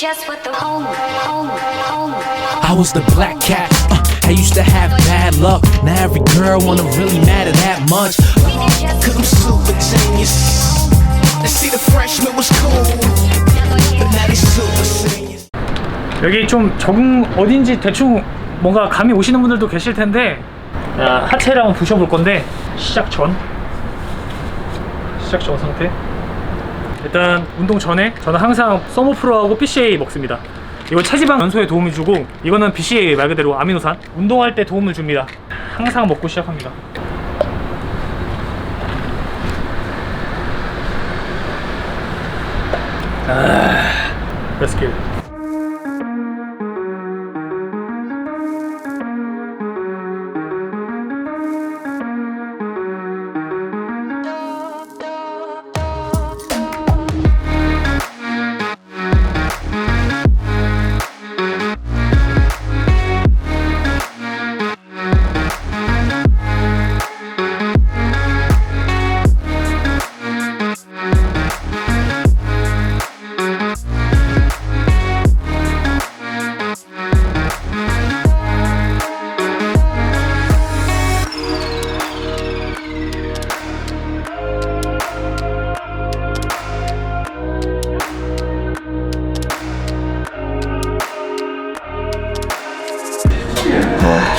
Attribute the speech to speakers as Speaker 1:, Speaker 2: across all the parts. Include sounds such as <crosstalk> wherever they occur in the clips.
Speaker 1: I was the black cat. Uh, I used to have bad luck. Now every girl wanna really matter that much. Cause I'm super genius. And see the freshman was cool. But now they super seniors.
Speaker 2: 여기 좀 적응 어딘지 대충 뭔가 감이 오시는 분들도 계실 텐데 아, 하체를 한번 부셔볼 건데 시작 전 시작 전 상태 일단 운동 전에 저는 항상 서머프로하고 BCA 먹습니다. 이건 체지방 연소에 도움을 주고 이거는 BCA 말 그대로 아미노산. 운동할 때 도움을 줍니다. 항상 먹고 시작합니다. 아, it. もう。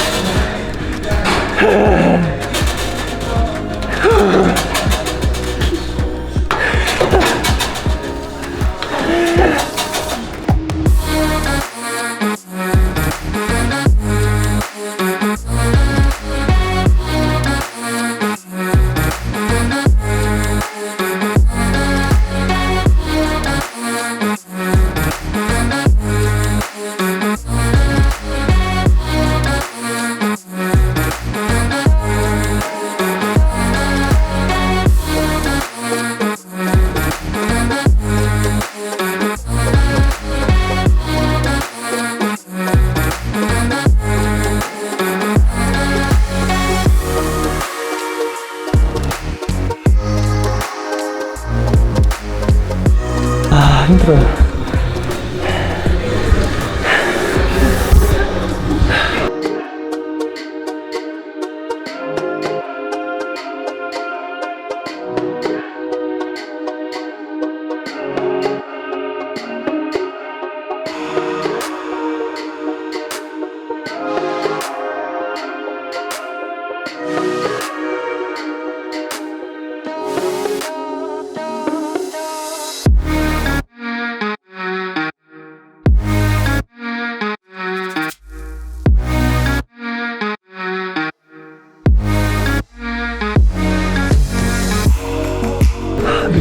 Speaker 2: 아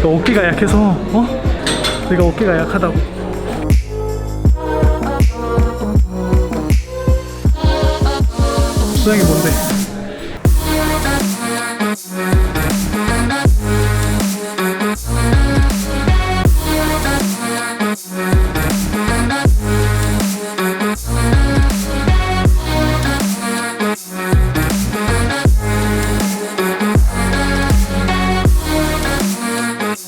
Speaker 2: 내가 어깨가 약해서 어? 내가 어깨가 약하다고 수영이 뭔데?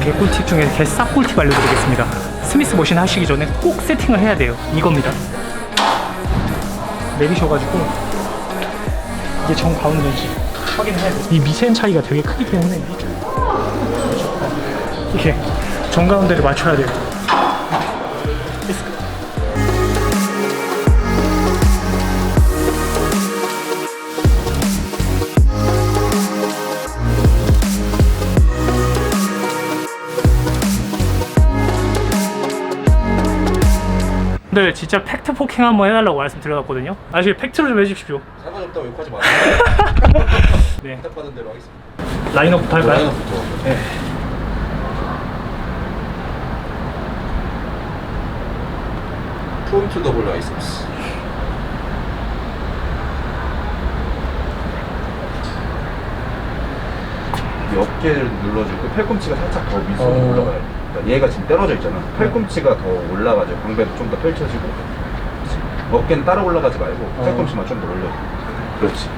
Speaker 2: 개꿀팁 중에 개싹 꿀팁 알려드리겠습니다. 스미스 머신 하시기 전에 꼭 세팅을 해야 돼요. 이겁니다. 내리셔가지고 이게 정 가운데인지 확인해야 돼요. 이 미세한 차이가 되게 크기 때문에 이렇게 정 가운데를 맞춰야 돼요. 네, 진짜 팩트 포킹 한번 해달라고 말씀드렸거든요. 아, 지금 팩트로 좀 해주십시오.
Speaker 3: 상관 없다고 욕하지 마세요. <laughs>
Speaker 2: 네,
Speaker 3: 부탁받은 대로 하겠습니다.
Speaker 2: 라인업부터 할까요?
Speaker 3: 라인업부터.
Speaker 2: 네.
Speaker 3: 프론트 더블 라이센스. 이 어깨를 눌러주고 팔꿈치가 살짝 더 밑으로
Speaker 2: 어.
Speaker 3: 올라가야 돼. 그러니까 얘가 지금 떨어져 있잖아. 팔꿈치가 더 올라가죠. 광배도 좀 더 펼쳐지고. 어깨는 따라 올라가지 말고 팔꿈치만 좀 더 올려. 그렇지.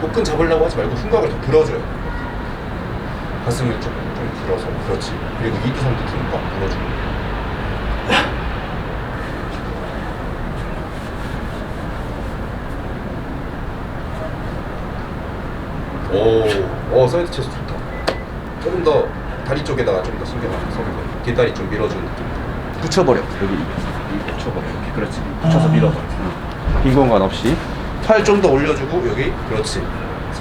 Speaker 3: 복근 잡으려고 하지 말고 흉곽을 더 불어줘요. 가슴을 좀, 좀 들어서 그렇지 그리고 2, 2, 3, 2, 3, 꽉 눌러주고 오, 오 사이드 체스 좋다. 조금 더 다리 쪽에다가 좀 더 신경 안 써서 뒷다리 좀 밀어주는 느낌. 붙여버려. 여기 이 붙여버려. 이렇게. 그렇지. 붙여서 밀어버려. 빈 공간 없이. 팔 좀 더 올려주고 여기. 그렇지.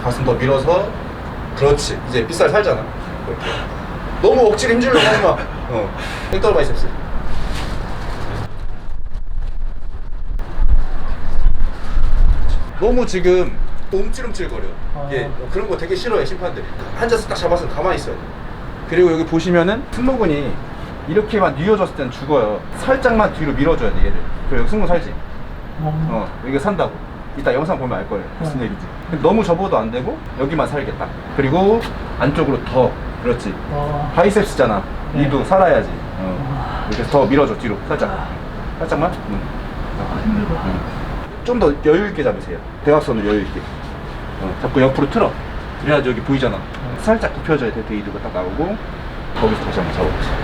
Speaker 3: 가슴 더 밀어서. 그렇지. 이제 빗살 살잖아. 이렇게. 너무 억지로 힘주려고 하지 마. <laughs> 어. 백더블 바이셉스. 너무 지금 움찔움찔거려
Speaker 2: 아.
Speaker 3: 그런 거 되게 싫어해 심판들이. 앉아서 딱 잡아서 가만히 있어야 돼. 그리고 여기 보시면은 승모근이 이렇게만 뉘어졌을 땐 죽어요. 살짝만 뒤로 밀어줘야 돼 얘를. 그래 여기 승모 살지? 어 여기가 산다고. 이따 영상 보면 알 거예요 무슨
Speaker 2: 어.
Speaker 3: 얘기인지. 근데 너무 접어도 안 되고 여기만 살겠다. 그리고 안쪽으로 더 그렇지?
Speaker 2: 어.
Speaker 3: 바이셉스잖아.
Speaker 2: 네.
Speaker 3: 이도 살아야지. 어. 이렇게 더 밀어줘 뒤로. 살짝. 살짝만 좀 더 여유 있게 잡으세요. 대각선을 여유 있게. 어, 잡고 옆으로 틀어. 그래야지 여기 보이잖아. 살짝 굽혀져야 돼. 데이드가 딱 나오고 거기서 다시 한번 잡아보세요.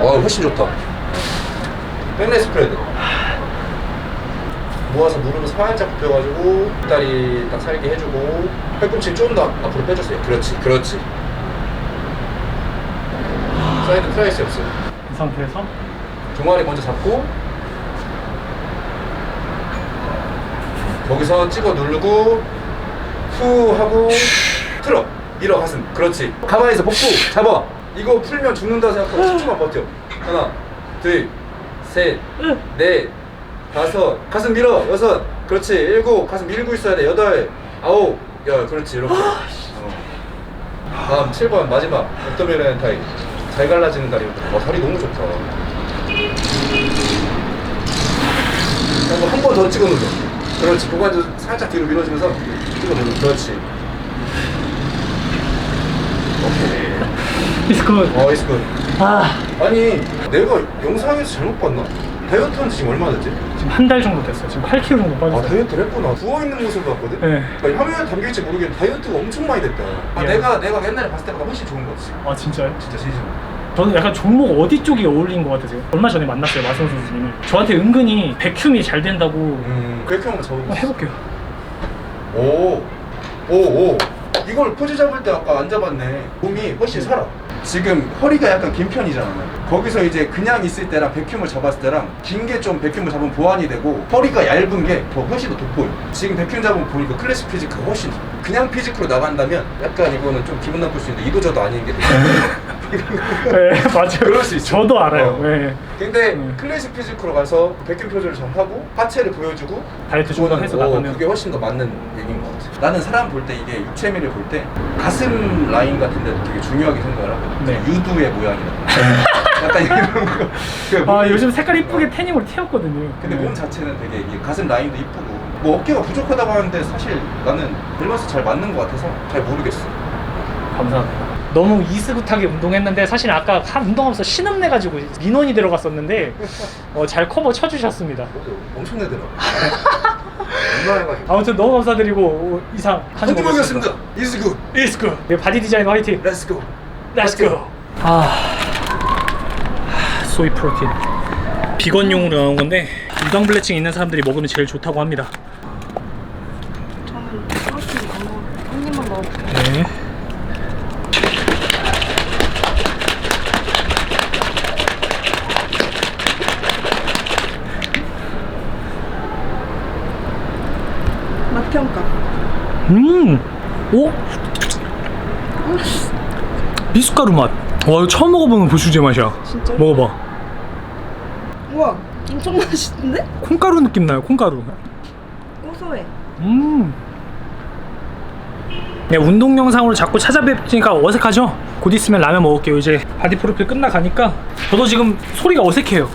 Speaker 3: 어 훨씬 좋다. 백레 스프레드. 모아서 무릎을 살짝 굽혀가지고 다리 딱 살게 해주고 팔꿈치 좀 더 앞으로 빼주세요. 그렇지 그렇지. 사이드 트라이셉스
Speaker 2: 이 상태에서?
Speaker 3: 종아리 먼저 잡고 거기서 찍어 누르고 후 하고 틀어. 밀어 가슴. 그렇지. 가만히 있어. 복부. 잡아. 이거 풀면 죽는다 생각하고 10초만 버텨. 하나 둘셋넷 다섯. 가슴 밀어. 여섯. 그렇지. 일곱. 가슴 밀고 있어야 돼. 여덟 아홉 야 그렇지. 이렇게. 어. 다음 7번 마지막. 앱도미널 타임 잘 갈라지는 다리. 와 다리 너무 좋다. 한번 더 찍어 눌러 그렇지 고관도 살짝 뒤로 밀어주면서 찍어 눌러 그렇지 오케이
Speaker 2: 디스크
Speaker 3: 어 이스 굿
Speaker 2: 아
Speaker 3: 아니 내가 영상에서 잘못 봤나? 다이어트 한지 지금 얼마나 됐지?
Speaker 2: 지금 한 달 정도 됐어요 지금 8kg 정도
Speaker 3: 아
Speaker 2: 빠졌어요
Speaker 3: 다이어트를 했구나 부어있는 모습을 봤거든?
Speaker 2: 네.
Speaker 3: 그러니까 화면에 담길지 모르겠는데 다이어트가 엄청 많이 됐다 아,
Speaker 2: 예.
Speaker 3: 내가 내가 옛날에 봤을 때보다 훨씬 좋은 거 같지
Speaker 2: 아 진짜요?
Speaker 3: 진짜 진심
Speaker 2: 저는 약간 종목 어디 쪽이 어울린 것 같아요 얼마 전에 만났어요 마성 선수님을 저한테 은근히 백큐미 잘 된다고
Speaker 3: 음 그렇게 한번 잡아보고
Speaker 2: 한번 해볼게요
Speaker 3: 오, 오, 오. 이걸 포즈 잡을 때 아까 안 잡았네. 몸이 훨씬 살아. 지금 허리가 약간 긴 편이잖아. 거기서 이제 그냥 있을 때랑 백큐을 잡았을 때랑 긴 게 좀 백큐을 잡으면 보완이 되고 허리가 얇은 게 더 훨씬 더 돋보여. 지금 백큐 잡으면 보니까 클래식 피지크가 훨씬 좋아. 그냥 피지크로 나간다면 약간 이거는 좀 기분 나쁠 수 있는데 이도저도 아닌 게 되게 <laughs>
Speaker 2: 네 맞아요
Speaker 3: 그럴 수 있어.
Speaker 2: 저도 알아요
Speaker 3: 어.
Speaker 2: 네.
Speaker 3: 근데
Speaker 2: 음.
Speaker 3: 클래식 피지크로 가서 백큐 표절을 잘 하고 하체를 보여주고
Speaker 2: 다이어트 좀더 해서
Speaker 3: 어,
Speaker 2: 나가면
Speaker 3: 그게 훨씬 더 맞는 얘기인 것 같아. 나는 사람 볼 때 이게 육체미를 볼 때 가슴 라인 같은 데도 되게 중요하게 생각을 하거든.
Speaker 2: 네.
Speaker 3: 유두의 모양이라든가. <laughs> 약간 이런 거.
Speaker 2: 그아
Speaker 3: 몸이-
Speaker 2: 요즘 색깔 이쁘게 태닝으로 튀었거든요
Speaker 3: 근데
Speaker 2: 네.
Speaker 3: 몸 자체는 되게 이게 가슴 라인도 이쁘고 뭐 어깨가 부족하다고 하는데 사실 나는 밸런스 잘 맞는 것 같아서 잘 모르겠어.
Speaker 2: 감사합니다. 너무 이스굿하게 운동했는데 사실 아까 한 운동하면서 신음내 가지고 민원이 들어갔었는데 어, 잘 커버 쳐주셨습니다.
Speaker 3: 엄청 내더라. 얼마나 <laughs> 해가지고.
Speaker 2: 아무튼 너무 감사드리고 어, 이상
Speaker 3: 한두 번이었습니다. 이즈 굿.
Speaker 2: 이스굿. 네, 바디 디자인 화이팅.
Speaker 3: 렛츠 고.
Speaker 2: Let's go. 아, 소이 프로틴. 비건용으로 나온 건데 유당불내증 있는 사람들이 먹으면 제일 좋다고 합니다.
Speaker 4: 저는 프로틴 안 먹어요. 한 입만 먹을게요.
Speaker 2: 네.
Speaker 4: 평가.
Speaker 2: 음, 오, 미숫가루 맛. 와 이거 처음 먹어보는 고추제 맛이야.
Speaker 4: 진짜요?
Speaker 2: 먹어봐.
Speaker 4: 우와, 엄청 맛있는데?
Speaker 2: 콩가루 느낌 나요. 콩가루.
Speaker 4: 고소해.
Speaker 2: 음. 네, 운동 영상으로 자꾸 찾아뵙으니까 어색하죠? 곧 있으면 라면 먹을게요. 이제 바디 프로필 끝나가니까 저도 지금 소리가 어색해요.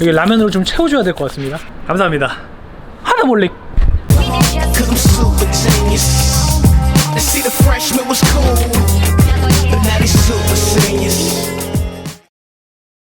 Speaker 2: 여기 라면으로 좀 채워줘야 될 것 같습니다. 감사합니다. 하나 몰래
Speaker 1: I'm super genius. They see the freshman was cool,